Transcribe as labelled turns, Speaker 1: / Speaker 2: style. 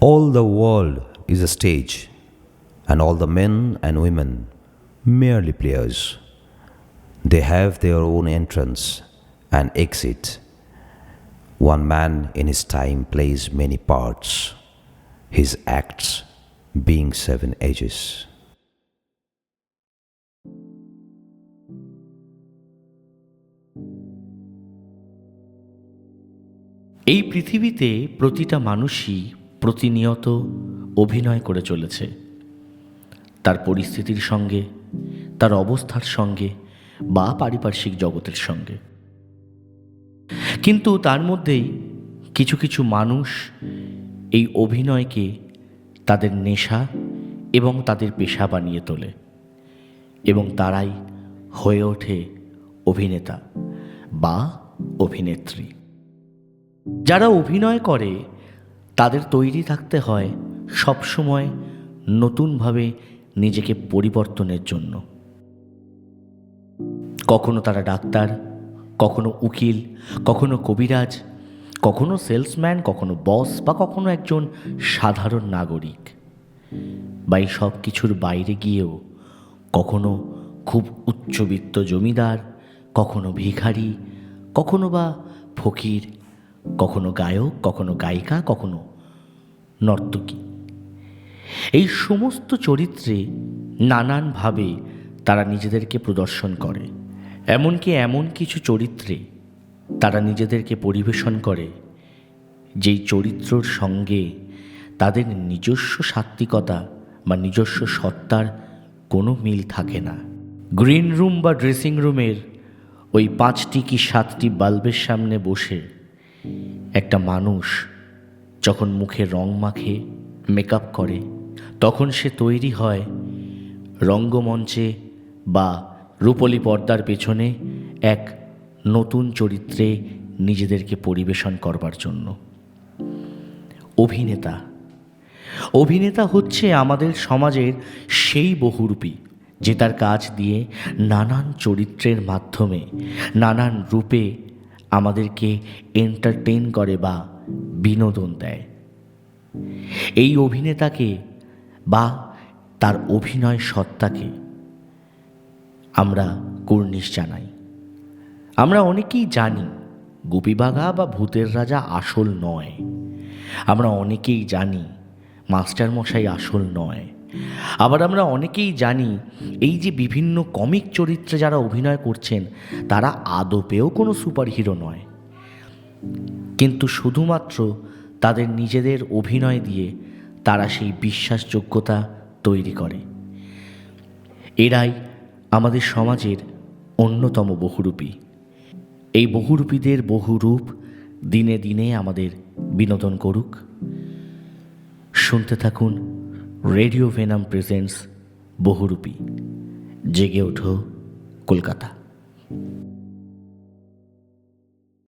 Speaker 1: All the world is a stage, and all the men and women merely players. They have their own entrance and exit. One man in his time plays many parts, his acts being seven ages.
Speaker 2: এই পৃথিবীতে প্রতিটা মানুষই প্রতিনিয়ত অভিনয় করে চলেছে। তার পরিস্থিতির সঙ্গে, তার অবস্থার সঙ্গে বা পারিপার্শ্বিক জগতের সঙ্গে। কিন্তু তার মধ্যেই কিছু কিছু মানুষ এই অভিনয়কে তাদের নেশা এবং তাদের পেশা বানিয়ে তোলে এবং তারাই হয়ে ওঠে অভিনেতা বা অভিনেত্রী। যারা অভিনয় করে তাদের তৈরি থাকতে হয় সবসময় নতুনভাবে নিজেকে পরিবর্তনের জন্য। কখনো তারা ডাক্তার, কখনো উকিল, কখনো কবিরাজ, কখনো সেলসম্যান, কখনো বস বা কখনো একজন সাধারণ নাগরিক। বা এই সব কিছুর বাইরে গিয়েও কখনো খুব উচ্চবিত্ত জমিদার, কখনো ভিখারি, কখনো বা ফকির কখনো গায়ক, কখনো গায়িকা, কখনো নর্তকী। এই সমস্ত চরিত্রে নানানভাবে তারা নিজেদেরকে প্রদর্শন করে। এমনকি এমন কিছু চরিত্রে তারা নিজেদেরকে পরিবেশন করে, যেই চরিত্রর সঙ্গে তাদের নিজস্ব সাত্ত্বিকতা বা নিজস্ব সত্তার কোনো মিল থাকে না। গ্রিন রুম বা ড্রেসিং রুমের ওই পাঁচটি কি সাতটি বাল্বের সামনে বসে একটা মানুষ যখন মুখে রং মাখে মেকআপ করে, তখন সে তৈরি হয় রঙ্গমঞ্চে বা রূপলি পর্দার পেছনে এক নতুন চরিত্রে নিজেদেরকে পরিবেশন করবার জন্য। অভিনেতা। অভিনেতা হচ্ছে আমাদের সমাজের সেই বহুরূপী যে তার কাজ দিয়ে নানান চরিত্রের মাধ্যমে, নানান রূপে আমাদেরকে এন্টারটেইন করে বা বিনোদন দেয়। এই অভিনেতাকে বা তার অভিনয় সত্তাকে আমরা কুর্নিশ জানাই। আমরা অনেকেই জানি গুপিবাঘা বা ভূতের রাজা আসল নয়। আমরা অনেকেই জানি, মাস্টারমশাই আসল নয়। আবার আমরা অনেকেই জানি, এই যে বিভিন্ন কমিক চরিত্রে যারা অভিনয় করছেন, তারা আদপেও কোনো সুপারহিরো নয়। কিন্তু শুধুমাত্র তাদের নিজেদের অভিনয় দিয়ে তারা সেই বিশ্বাসযোগ্যতা তৈরি করে। এরাই আমাদের সমাজের অন্যতম বহুরূপী। এই বহুরূপীদের বহুরূপ দিনে দিনে আমাদের বিনোদন করুক। শুনতে থাকুন রেডিও ভেনাম প্রেজেন্টস বহুরূপী জেগে ওঠো কলকাতা।